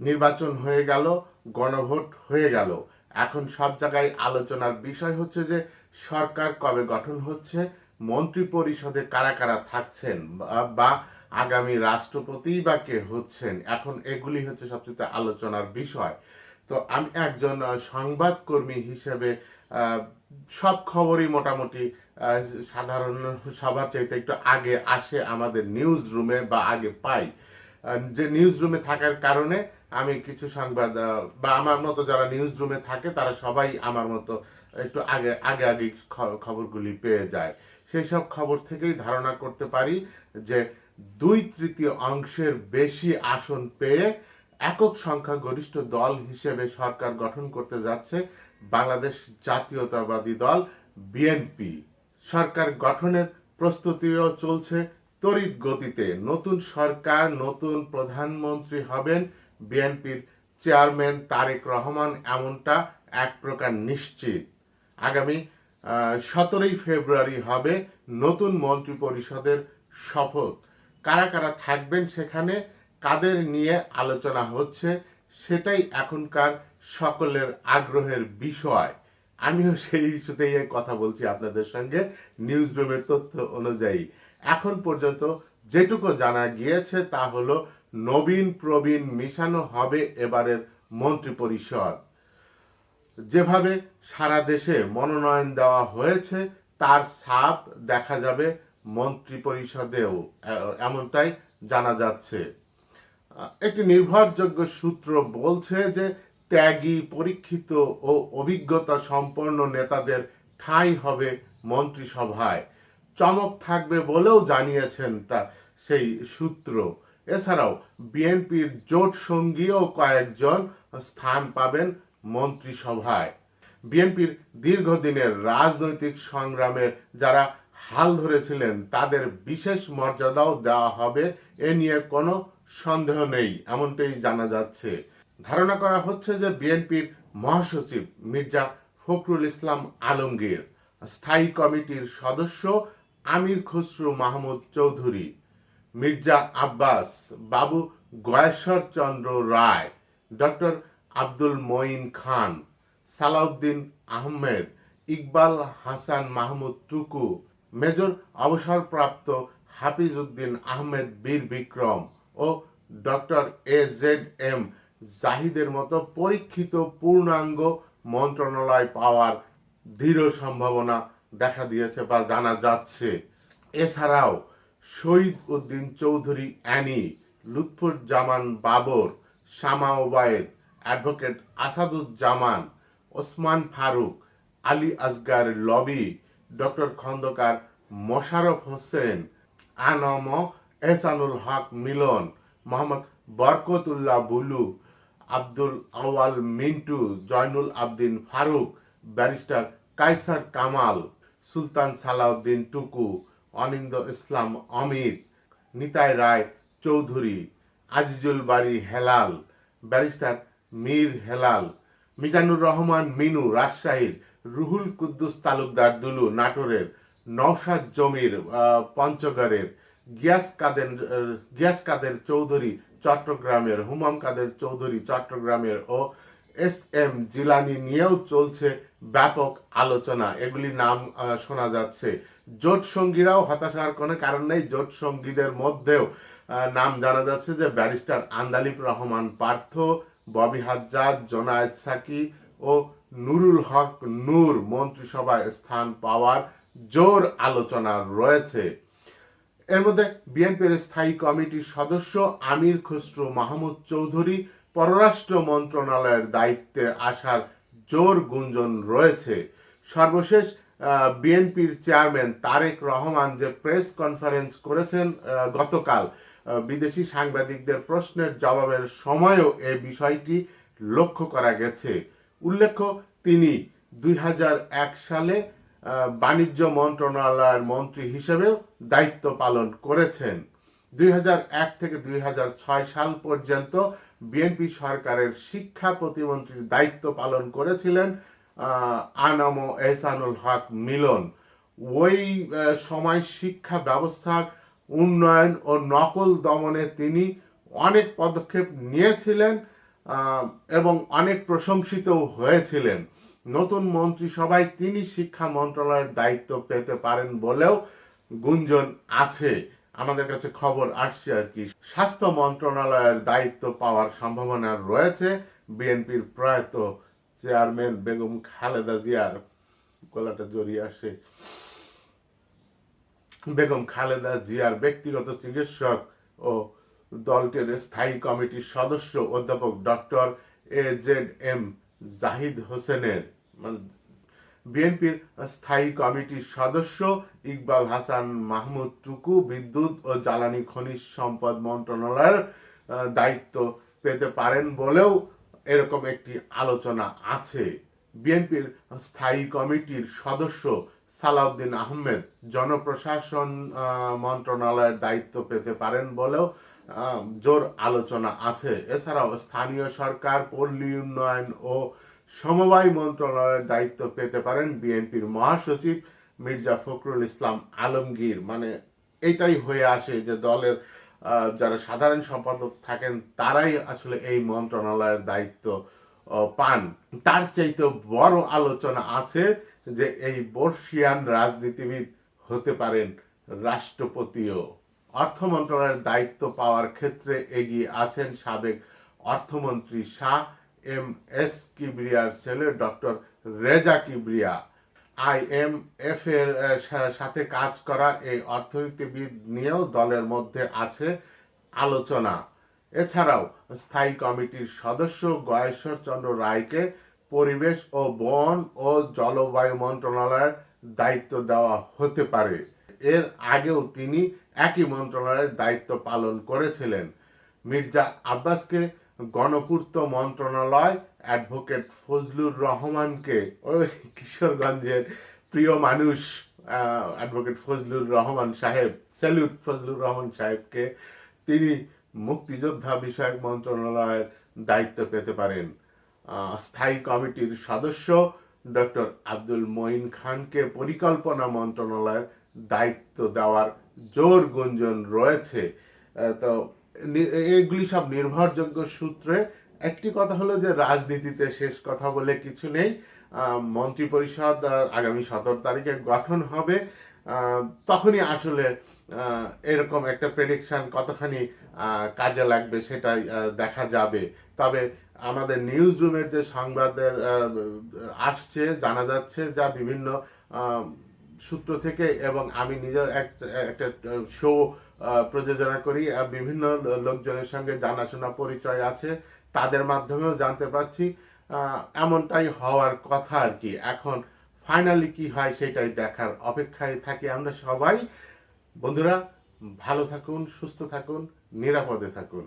নির্বাচন হয়ে গেল, গণভোট হয়ে গেল। এখন সব জায়গায় আলোচনার বিষয় হচ্ছে যে, সরকার কবে গঠন হচ্ছে মন্ত্রী পরিষদে কারা কারা থাকছেন, বা- আগামী রাষ্ট্রপতি বা কে হচ্ছেন, এখন এগুলি হচ্ছে সবচেয়ে আলোচনার বিষয়। তো আমি একজন সংবাদকর্মী হিসেবে সব খবরই মোটামুটি সাধারণ সবার চাইতে একটু আগে আসে আমাদের নিউজ রুমে বা আগে পাই। যে নিউজ রুমে থাকার কারণে আমি কিছু সংবাদ বা আমার মতো যারা নিউজ রুমে থাকে, তারা সবাই আমার মতো একটু আগে আগে আগে খবরগুলি পেয়ে যায়। সেই সব খবর থেকেই ধারণা করতে পারি যে দুই তৃতীয় অংশের বেশি আসন পেয়ে একক সংখ্যাগরিষ্ঠ দল হিসেবে সরকার গঠন করতে যাচ্ছে বাংলাদেশ জাতীয়তাবাদী দল বিএনপি সরকার গঠনের প্রস্তুতিও চলছে তড়িৎ গতিতে। নতুন সরকার, নতুন প্রধানমন্ত্রী হবেন বিএনপির চেয়ারম্যান তারেক রহমান এমনটা এক প্রকার নিশ্চিত। আগামী সতেরোই ফেব্রুয়ারি হবে নতুন মন্ত্রী পরিষদের শপথ। কারা কারা থাকবেন সেখানে কাদের নিয়ে আলোচনা হচ্ছে সেটাই এখনকার সকলের আগ্রহের বিষয়। আমিও সেই ইস্যুতেই কথা বলছি আপনাদের সঙ্গে নিউজ রুমের তথ্য অনুযায়ী। এখন পর্যন্ত যেটুকু জানা গিয়েছে তা হলো নবীন প্রবীণ মিশানো হবে এবারের মন্ত্রিপরিষদ। যেভাবে সারা দেশে মনোনয়ন দেওয়া হয়েছে, তার ছাপ দেখা যাবে মন্ত্রিপরিষদেও এমনটাই জানা যাচ্ছে। একটি নির্ভরযোগ্য সূত্র বলছে যে, ত্যাগী, পরীক্ষিত ও অভিজ্ঞতা সম্পন্ন নেতাদের ঠাঁই হবে মন্ত্রিসভায়। চমক থাকবে বলেও জানিয়েছেন তা, সেই সূত্র। এছাড়াও বিএনপির জোট সঙ্গীও কয়েকজন স্থান পাবেন মন্ত্রিসভায়। বিএনপির দীর্ঘদিনের রাজনৈতিক সংগ্রামে যারা হাল ধরেছিলেন, তাদের বিশেষ মর্যাদাও দেওয়া হবে, এ নিয়ে কোনো সন্দেহ নেই, এমনটাই জানা যাচ্ছে। ধারণা করা হচ্ছে যে বিএনপির মহাসচিব মির্জা ফখরুল ইসলাম আলমগীর, স্থায়ী কমিটির সদস্য আমির খসরু মাহমুদ চৌধুরী। মির্জা আব্বাস, বাবু গয়েশ্বর চন্দ্র রায়, ডক্টর আব্দুল মঈন খান, সালাউদ্দিন আহমেদ, ইকবাল হাসান মাহমুদ টুকু, মেজর অবসরপ্রাপ্ত হাফিজ উদ্দিন আহমেদ বীর বিক্রম ও ডক্টর এ জেড এম জাহিদের মতো পরীক্ষিত পূর্ণাঙ্গ মন্ত্রণালয় পাওয়ার দৃঢ় সম্ভাবনা দেখা দিয়েছে বা জানা যাচ্ছে। এছাড়াও Shahid Uddin Chowdhury, Annie Lutfuzzaman Babar, Shama Obayed, advocate Asaduzzaman, Osman Faruk, Ali Asgar Lobi, doctor Khandakar Mosharraf Hossain, ANM Ehsanul Haque Milon, Mohammad Barkatullah Bulu, Abdul Awal Mintu, Joynul Abdin Faruk, barrister Kaiser Kamal, Sultan Salahuddin Tuku Anindo Islam Amit Nitai Roy Chowdhury, Azizul Bari Helal, barrister Mir Helal, Mizanur Rahman Minu রাজশাহীর রুহুল কুদ্দুস তালুকদার দুলু, নাটোরের নওশাদ জমির পঞ্চগড়ের গিয়াস কাদের গিয়াস কাদের চৌধুরী চট্টগ্রামের, হুমাম কাদের চৌধুরী চট্টগ্রামের ও S M Jilani নিয়েও চলছে ব্যাপক আলোচনা। এগুলি নাম শোনা যাচ্ছে। জোট সঙ্গীরাও হতাশার কোনো কারণ নেই। জোট সঙ্গীদের মধ্যেও নাম জানা যাচ্ছে যে ব্যারিস্টার আন্দালিব রহমান পার্থ, ববি হাজ্জাদ জোনায়েদ সাকি ও নুরুল হক নূর মন্ত্রিসভায় স্থান পাওয়ার জোর আলোচনা রয়েছে। এর মধ্যে বিএনপির স্থায়ী কমিটির সদস্য আমির খসরু মাহমুদ চৌধুরী পররাষ্ট্র মন্ত্রণালয়ের দায়িত্বে আসার জোর গুঞ্জন রয়েছে। সর্বশেষ বিএনপির চেয়ারম্যান তারেক রহমান যে প্রেস কনফারেন্স করেছেন গতকাল বিদেশি সাংবাদিকদের প্রশ্নের জবাবের সময়ও এ বিষয়টি লক্ষ্য করা গেছে। উল্লেখ্য, তিনি দুই হাজার এক সালে বাণিজ্য মন্ত্রণালয়ের মন্ত্রী হিসেবেও দায়িত্ব পালন করেছেন। দুই হাজার এক থেকে দুই হাজার ছয় সাল পর্যন্ত বিএনপি সরকারের শিক্ষা প্রতিমন্ত্রীর দায়িত্ব পালন করেছিলেন আনাম এহসানুল হক মিলন। ওই সময় শিক্ষা ব্যবস্থার উন্নয়ন ও নকল দমনে তিনি অনেক পদক্ষেপ নিয়েছিলেন এবং অনেক প্রশংসিতও হয়েছিলেন। নতুন মন্ত্রিসভায় তিনি শিক্ষা মন্ত্রণালয়ের দায়িত্ব পেতে পারেন বলেও গুঞ্জন আছে। আমাদের কাছে খবর আসছে আর কি। স্বাস্থ্য মন্ত্রণালয়ের দায়িত্ব পাওয়ার সম্ভাবনা রয়েছে। বিএনপির প্রয়াত চেয়ারম্যান বেগম খালেদা জিয়ার গলাটা জড়িয়ে আসে। বেগম খালেদা জিয়ার ব্যক্তিগত চিকিৎসক ও দলটির স্থায়ী কমিটির সদস্য অধ্যাপক doctor A Z M Zahid হোসেনের মানে বিএনপির স্থায়ী কমিটির সদস্য ইকবাল হাসান মাহমুদ টুকু বিদ্যুৎ ও জ্বালানি খনিজ সম্পদ মন্ত্রণালয়ের দায়িত্ব পেতে পারেন বলেও এরকম একটি আলোচনা আছে। বিএনপির স্থায়ী কমিটির সদস্য সালাউদ্দিন আহমেদ জনপ্রশাসন মন্ত্রণালয়ের দায়িত্ব পেতে পারেন বলেও জোর আলোচনা আছে। এছাড়াও স্থানীয় সরকার, পল্লী উন্নয়ন ও সমবায় মন্ত্রণালয়ের দায়িত্ব পেতে পারেন বিএনপির মহাসচিব মির্জা ফখরুল ইসলাম আলমগীর। মানে এটাই হয়ে আসে যে দলের যারা সাধারণ সম্পাদক থাকেন, তারাই আসলে এই মন্ত্রণালয়ের দায়িত্ব পান। তার চাইতে বড় আলোচনা আছে যে এই বর্ষিয়ান রাজনীতিবিদ হতে পারেন রাষ্ট্রপতিও। অর্থ মন্ত্রণালয়ের দায়িত্ব পাওয়ার ক্ষেত্রে এগিয়ে আছেন সাবেক অর্থমন্ত্রী শাহ এম এস কিবরিয়ার ছেলে ডক্টর রেজা কিবরিয়া। আইএমএফ এর সাথে কাজ করা এই অর্থনীতিবিদ নিয়েও দলের মধ্যে আছে আলোচনা। এছাড়াও স্থায়ী কমিটির সদস্য গয়েশ্বর চন্দ্র রায়কে পরিবেশ ও বন ও জলবায়ু মন্ত্রণালয়ের দায়িত্ব দেওয়া হতে পারে। এর আগেও তিনি একই মন্ত্রণালয়ের দায়িত্ব পালন করেছিলেন। মির্জা আব্বাসকে গণপূর্ত মন্ত্রণালয় অ্যাডভোকেট ফজলুর রহমানকে ওই কিশোরগঞ্জের প্রিয় মানুষ অ্যাডভোকেট ফজলুর রহমান সাহেব, স্যালুট ফজলুর রহমান সাহেবকে তিনি মুক্তিযোদ্ধা বিষয়ক মন্ত্রণালয়ের দায়িত্ব পেতে পারেন। স্থায়ী কমিটির সদস্য ডক্টর আব্দুল মঈন খানকে পরিকল্পনা মন্ত্রণালয়ের দায়িত্ব দেওয়ার জোর গুঞ্জন রয়েছে। তো এগুলি সব নির্ভরযোগ্য সূত্রে। একটি কথা হলো যে, রাজনীতিতে শেষ কথা বলে কিছু নেই। মন্ত্রিপরিষদ আগামী সতেরো তারিখে গঠন হবে। তখনই আসলে এরকম একটা প্রেডিকশন কতখানি কাজে লাগবে সেটাই দেখা যাবে। তবে আমাদের নিউজ রুমের যে সংবাদের আসছে, জানা যাচ্ছে যা বিভিন্ন সূত্র থেকে এবং আমি এক- একটা শো প্রযোজনা করি বিভিন্ন লোকজনের সঙ্গে জানাশোনা পরিচয় আছে, তাদের মাধ্যমেও জানতে পারছি এমনটাই হওয়ার কথা আর কি। এখন ফাইনালি কি হয় সেটাই দেখার অপেক্ষায় থাকি আমরা সবাই। বন্ধুরা, ভালো থাকুন, সুস্থ থাকুন, নিরাপদে থাকুন।